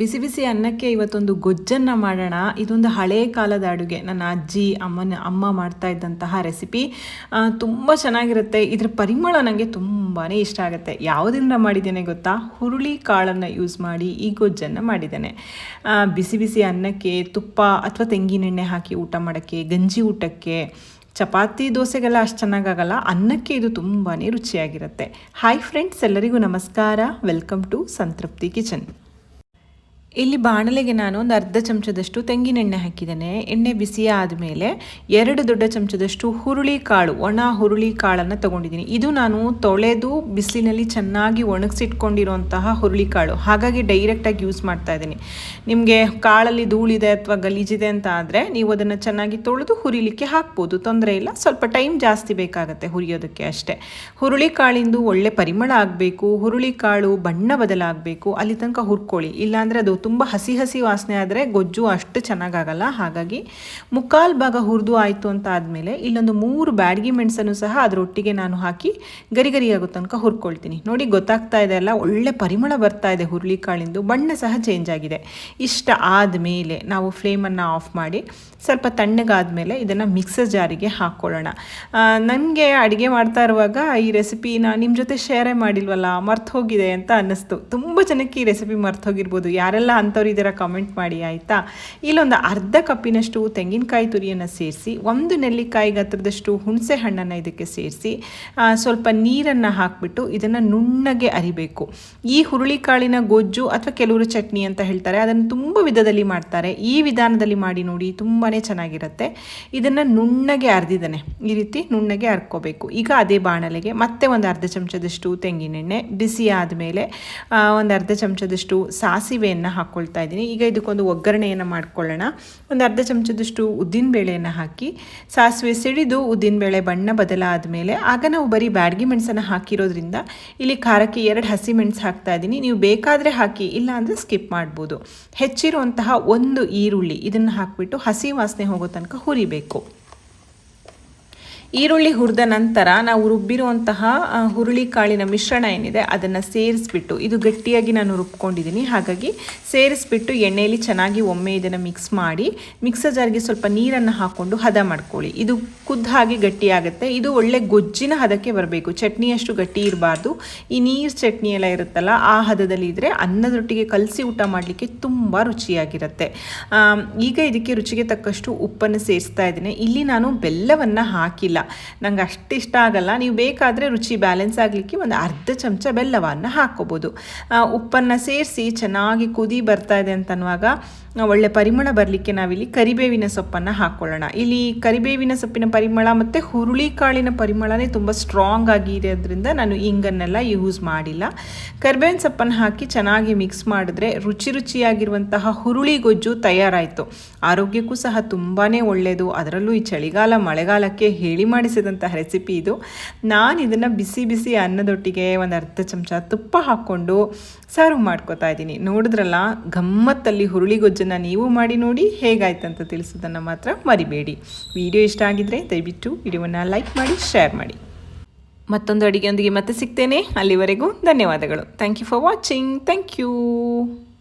ಬಿಸಿ ಬಿಸಿ ಅನ್ನಕ್ಕೆ ಇವತ್ತೊಂದು ಗೊಜ್ಜನ್ನು ಮಾಡೋಣ. ಇದೊಂದು ಹಳೆ ಕಾಲದ ಅಡುಗೆ. ನನ್ನ ಅಜ್ಜಿ, ಅಮ್ಮನ, ಅಮ್ಮ ಮಾಡ್ತಾ ಇದ್ದಂತಹ ರೆಸಿಪಿ ತುಂಬ ಚೆನ್ನಾಗಿರುತ್ತೆ. ಇದ್ರ ಪರಿಮಳ ನನಗೆ ತುಂಬಾ ಇಷ್ಟ ಆಗುತ್ತೆ. ಯಾವುದರಿಂದ ಮಾಡಿದ್ದೇನೆ ಗೊತ್ತಾ? ಹುರುಳಿ ಕಾಳನ್ನು ಯೂಸ್ ಮಾಡಿ ಈ ಗೊಜ್ಜನ್ನು ಮಾಡಿದ್ದೇನೆ. ಬಿಸಿ ಬಿಸಿ ಅನ್ನಕ್ಕೆ ತುಪ್ಪ ಅಥವಾ ತೆಂಗಿನೆಣ್ಣೆ ಹಾಕಿ ಊಟ ಮಾಡೋಕ್ಕೆ, ಗಂಜಿ ಊಟಕ್ಕೆ, ಚಪಾತಿ, ದೋಸೆಗೆಲ್ಲ ಅಷ್ಟು ಚೆನ್ನಾಗಾಗಲ್ಲ. ಅನ್ನಕ್ಕೆ ಇದು ತುಂಬಾ ರುಚಿಯಾಗಿರುತ್ತೆ. ಹಾಯ್ ಫ್ರೆಂಡ್ಸ್ ಎಲ್ಲರಿಗೂ ನಮಸ್ಕಾರ. Welcome to Santrupti kitchen. ಇಲ್ಲಿ ಬಾಣಲೆಗೆ ನಾನು ಒಂದು ಅರ್ಧ ಚಮಚದಷ್ಟು ತೆಂಗಿನೆಣ್ಣೆ ಹಾಕಿದ್ದೇನೆ. ಎಣ್ಣೆ ಬಿಸಿ ಆದಮೇಲೆ ಎರಡು ದೊಡ್ಡ ಚಮಚದಷ್ಟು ಹುರುಳಿ ಕಾಳು, ಒಣ ಹುರುಳಿ ಕಾಳನ್ನು ತಗೊಂಡಿದ್ದೀನಿ. ಇದು ನಾನು ತೊಳೆದು ಬಿಸಿಲಿನಲ್ಲಿ ಚೆನ್ನಾಗಿ ಒಣಗಿಸಿಟ್ಕೊಂಡಿರುವಂತಹ ಹುರುಳಿ ಕಾಳು. ಹಾಗಾಗಿ ಡೈರೆಕ್ಟಾಗಿ ಯೂಸ್ ಮಾಡ್ತಾ ಇದ್ದೀನಿ. ನಿಮಗೆ ಕಾಳಲ್ಲಿ ಧೂಳಿದೆ ಅಥವಾ ಗಲೀಜಿದೆ ಅಂತ ಆದರೆ ನೀವು ಅದನ್ನು ಚೆನ್ನಾಗಿ ತೊಳೆದು ಹುರಿಲಿಕ್ಕೆ ಹಾಕ್ಬೋದು. ತೊಂದರೆ ಇಲ್ಲ. ಸ್ವಲ್ಪ ಟೈಮ್ ಜಾಸ್ತಿ ಬೇಕಾಗುತ್ತೆ ಹುರಿಯೋದಕ್ಕೆ ಅಷ್ಟೇ. ಹುರುಳಿ ಕಾಳಿಂದು ಒಳ್ಳೆ ಪರಿಮಳ ಆಗಬೇಕು. ಹುರುಳಿ ಕಾಳು ಬಣ್ಣ ಬದಲಾಗಬೇಕು. ಅಲ್ಲಿ ತನಕ ಹುರ್ಕೊಳ್ಳಿ. ಇಲ್ಲಾಂದರೆ ಅದು ತುಂಬ ಹಸಿ ಹಸಿ ವಾಸನೆ ಆದರೆ ಗೊಜ್ಜು ಅಷ್ಟು ಚೆನ್ನಾಗಾಗಲ್ಲ. ಹಾಗಾಗಿ ಮುಕ್ಕಾಲು ಭಾಗ ಹುರಿದು ಆಯಿತು ಅಂತ ಆದಮೇಲೆ ಇಲ್ಲೊಂದು ಮೂರು ಬ್ಯಾಡಗಿ ಮೆಣಸನ್ನು ಸಹ ಅದರೊಟ್ಟಿಗೆ ನಾನು ಹಾಕಿ ಗರಿ ಆಗೋ ತನಕ ಹುರ್ಕೊಳ್ತೀನಿ. ನೋಡಿ ಗೊತ್ತಾಗ್ತಾ ಇದೆ ಅಲ್ಲ, ಒಳ್ಳೆ ಪರಿಮಳ ಬರ್ತಾ ಇದೆ ಹುರುಳಿಕಾಳಿಂದು ಬಣ್ಣ ಸಹ ಚೇಂಜ್ ಆಗಿದೆ. ಇಷ್ಟ ಆದಮೇಲೆ ನಾವು ಫ್ಲೇಮನ್ನು ಆಫ್ ಮಾಡಿ ಸ್ವಲ್ಪ ತಣ್ಣಗಾದ ಮೇಲೆ ಇದನ್ನು ಮಿಕ್ಸರ್ ಜಾರಿಗೆ ಹಾಕ್ಕೊಳ್ಳೋಣ ನನಗೆ ಅಡುಗೆ ಮಾಡ್ತಾ ಇರುವಾಗ ಈ ರೆಸಿಪಿನ ನಿಮ್ಮ ಜೊತೆ ಶೇರೇ ಮಾಡಿಲ್ವಲ್ಲ, ಮರ್ತು ಹೋಗಿದೆ ಅಂತ ಅನ್ನಿಸ್ತು. ತುಂಬ ಜನಕ್ಕೆ ಈ ರೆಸಿಪಿ ಮರ್ತು ಹೋಗಿರ್ಬೋದು. ಯಾರೆಲ್ಲ ಅಂಥವ್ರು ಇದರ ಕಮೆಂಟ್ ಮಾಡಿ, ಆಯಿತಾ? ಇಲ್ಲೊಂದು ಅರ್ಧ ಕಪ್ಪಿನಷ್ಟು ತೆಂಗಿನಕಾಯಿ ತುರಿಯನ್ನು ಸೇರಿಸಿ, ಒಂದು ನೆಲ್ಲಿಕಾಯಿ ಗಾತ್ರದಷ್ಟು ಹುಣಸೆ ಹಣ್ಣನ್ನು ಇದಕ್ಕೆ ಸೇರಿಸಿ ಸ್ವಲ್ಪ ನೀರನ್ನು ಹಾಕಿಬಿಟ್ಟು ಇದನ್ನು ನುಣ್ಣಗೆ ಅರಿಬೇಕು. ಈ ಹುರುಳಿಕಾಳಿನ ಗೊಜ್ಜು ಅಥವಾ ಕೆಲವರು ಚಟ್ನಿ ಅಂತ ಹೇಳ್ತಾರೆ, ಅದನ್ನು ತುಂಬ ವಿಧದಲ್ಲಿ ಮಾಡ್ತಾರೆ. ಈ ವಿಧಾನದಲ್ಲಿ ಮಾಡಿ ನೋಡಿ ತುಂಬಾ ಚೆನ್ನಾಗಿರುತ್ತೆ. ಇದನ್ನು ನುಣ್ಣಗೆ ಅರ್ದಿದ್ದಾನೆ. ಈ ರೀತಿ ನುಣ್ಣಗೆ ಅರ್ಕೋಬೇಕು. ಈಗ ಅದೇ ಬಾಣಲೆಗೆ ಮತ್ತೆ ಒಂದು ಅರ್ಧ ಚಮಚದಷ್ಟು ತೆಂಗಿನೆಣ್ಣೆ ಬಿಸಿ ಆದಮೇಲೆ ಒಂದು ಅರ್ಧ ಚಮಚದಷ್ಟು ಸಾಸಿವೆಯನ್ನು ಹಾಕ್ಕೊಳ್ತಾ ಇದ್ದೀನಿ. ಈಗ ಇದಕ್ಕೊಂದು ಒಗ್ಗರಣೆಯನ್ನು ಮಾಡ್ಕೊಳ್ಳೋಣ. ಒಂದು ಅರ್ಧ ಚಮಚದಷ್ಟು ಉದ್ದಿನಬೇಳೆಯನ್ನು ಹಾಕಿ, ಸಾಸಿವೆ ಸಿಡಿದು ಉದ್ದಿನಬೇಳೆ ಬಣ್ಣ ಬದಲಾದ ಮೇಲೆ ಆಗ ನಾವು ಬರೀ ಬ್ಯಾಡ್ಗಿ ಮೆಣಸನ್ನು ಹಾಕಿರೋದ್ರಿಂದ ಇಲ್ಲಿ ಖಾರಕ್ಕೆ ಎರಡು ಹಸಿ ಮೆಣಸು ಹಾಕ್ತಾ ಇದ್ದೀನಿ. ನೀವು ಬೇಕಾದರೆ ಹಾಕಿ, ಇಲ್ಲ ಅಂದರೆ ಸ್ಕಿಪ್ ಮಾಡ್ಬೋದು. ಹೆಚ್ಚಿರುವಂತಹ ಒಂದು ಈರುಳ್ಳಿ ಇದನ್ನು ಹಾಕಿಬಿಟ್ಟು ಹಸಿ ವಾಸನೆ ಹೋಗೋ ತನಕ ಹುರಿಬೇಕು. ಈರುಳ್ಳಿ ಹುರಿದ ನಂತರ ನಾವು ರುಬ್ಬಿರುವಂತಹ ಹುರುಳಿ ಕಾಳಿನ ಮಿಶ್ರಣ ಏನಿದೆ, ಅದನ್ನು ಸೇರಿಸ್ಬಿಟ್ಟು, ಇದು ಗಟ್ಟಿಯಾಗಿ ನಾನು ರುಬ್ಕೊಂಡಿದ್ದೀನಿ ಹಾಗಾಗಿ ಸೇರಿಸ್ಬಿಟ್ಟು ಎಣ್ಣೆಯಲ್ಲಿ ಚೆನ್ನಾಗಿ ಒಮ್ಮೆ ಇದನ್ನು ಮಿಕ್ಸ್ ಮಾಡಿ ಮಿಕ್ಸರ್ ಜಾರ್ಗೆ ಸ್ವಲ್ಪ ನೀರನ್ನು ಹಾಕ್ಕೊಂಡು ಹದ ಮಾಡ್ಕೊಳ್ಳಿ. ಇದು ಕುದ್ದ ಹಾಗೆ ಗಟ್ಟಿಯಾಗುತ್ತೆ. ಇದು ಒಳ್ಳೆ ಗೊಜ್ಜಿನ ಹದಕ್ಕೆ ಬರಬೇಕು. ಚಟ್ನಿಯಷ್ಟು ಗಟ್ಟಿ ಇರಬಾರ್ದು. ಈ ನೀರು ಚಟ್ನಿ ಎಲ್ಲ ಇರುತ್ತಲ್ಲ, ಆ ಹದದಲ್ಲಿ ಇದ್ದರೆ ಅನ್ನದೊಟ್ಟಿಗೆ ಕಲಸಿ ಊಟ ಮಾಡಲಿಕ್ಕೆ ತುಂಬ ರುಚಿಯಾಗಿರುತ್ತೆ. ಈಗ ಇದಕ್ಕೆ ರುಚಿಗೆ ತಕ್ಕಷ್ಟು ಉಪ್ಪನ್ನು ಸೇರಿಸ್ತಾ ಇದ್ದೀನಿ. ಇಲ್ಲಿ ನಾನು ಬೆಲ್ಲವನ್ನು ಹಾಕಿಲ್ಲ. ನಂಗೆ ಅಷ್ಟಿಷ್ಟ ಆಗಲ್ಲ. ನೀವು ಬೇಕಾದರೆ ರುಚಿ ಬ್ಯಾಲೆನ್ಸ್ ಆಗಲಿಕ್ಕೆ ಒಂದು ಅರ್ಧ ಚಮಚ ಬೆಲ್ಲವನ್ನು ಹಾಕ್ಕೋಬೋದು. ಉಪ್ಪನ್ನು ಸೇರಿಸಿ ಚೆನ್ನಾಗಿ ಕುದಿ ಬರ್ತಾ ಇದೆ ಅಂತನ್ನುವಾಗ ಒಳ್ಳೆ ಪರಿಮಳ ಬರಲಿಕ್ಕೆ ನಾವಿಲ್ಲಿ ಕರಿಬೇವಿನ ಸೊಪ್ಪನ್ನು ಹಾಕ್ಕೊಳ್ಳೋಣ ಇಲ್ಲಿ ಕರಿಬೇವಿನ ಸೊಪ್ಪಿನ ಪರಿಮಳ ಮತ್ತು ಹುರುಳಿ ಕಾಳಿನ ಪರಿಮಳನೇ ತುಂಬ ಸ್ಟ್ರಾಂಗ್ ಆಗಿ ಇರೋದ್ರಿಂದ ನಾನು ಇಂಗನ್ನೆಲ್ಲ ಯೂಸ್ ಮಾಡಿಲ್ಲ. ಕರಿಬೇವಿನ ಸೊಪ್ಪನ್ನು ಹಾಕಿ ಚೆನ್ನಾಗಿ ಮಿಕ್ಸ್ ಮಾಡಿದ್ರೆ ರುಚಿ ರುಚಿಯಾಗಿರುವಂತಹ ಹುರುಳಿ ಗೊಜ್ಜು ತಯಾರಾಯಿತು. ಆರೋಗ್ಯಕ್ಕೂ ಸಹ ತುಂಬಾ ಒಳ್ಳೆಯದು ಅದರಲ್ಲೂ ಈ ಚಳಿಗಾಲ, ಮಳೆಗಾಲಕ್ಕೆ ಹೇಳಿ ಮಾಡಿಸಿದಂತಹ ರೆಸಿಪಿ ಇದು. ನಾನು ಇದನ್ನು ಬಿಸಿ ಬಿಸಿ ಅನ್ನದೊಟ್ಟಿಗೆ ಒಂದು ಅರ್ಧ ಚಮಚ ತುಪ್ಪ ಹಾಕ್ಕೊಂಡು ಸರ್ವ್ ಮಾಡ್ಕೋತಾ ಇದ್ದೀನಿ. ನೋಡಿದ್ರಲ್ಲ, ಗಮ್ಮತ್ತಲ್ಲಿ ಹುರುಳಿ ಗೊಜ್ಜನ್ನು ನೀವು ಮಾಡಿ ನೋಡಿ ಹೇಗಾಯ್ತಂತ ತಿಳಿಸೋದನ್ನು ಮಾತ್ರ ಮರಿಬೇಡಿ. ವಿಡಿಯೋ ಇಷ್ಟ ಆಗಿದ್ದರೆ ದಯವಿಟ್ಟು ವಿಡಿಯೋವನ್ನು ಲೈಕ್ ಮಾಡಿ, ಶೇರ್ ಮಾಡಿ. ಮತ್ತೊಂದು ಅಡಿಗೆಯೊಂದಿಗೆ ಮತ್ತೆ ಸಿಗ್ತೇನೆ. ಅಲ್ಲಿವರೆಗೂ ಧನ್ಯವಾದಗಳು. Thank you for watching thank you